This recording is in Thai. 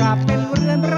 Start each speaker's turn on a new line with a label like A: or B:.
A: กลับเป็นเรือนร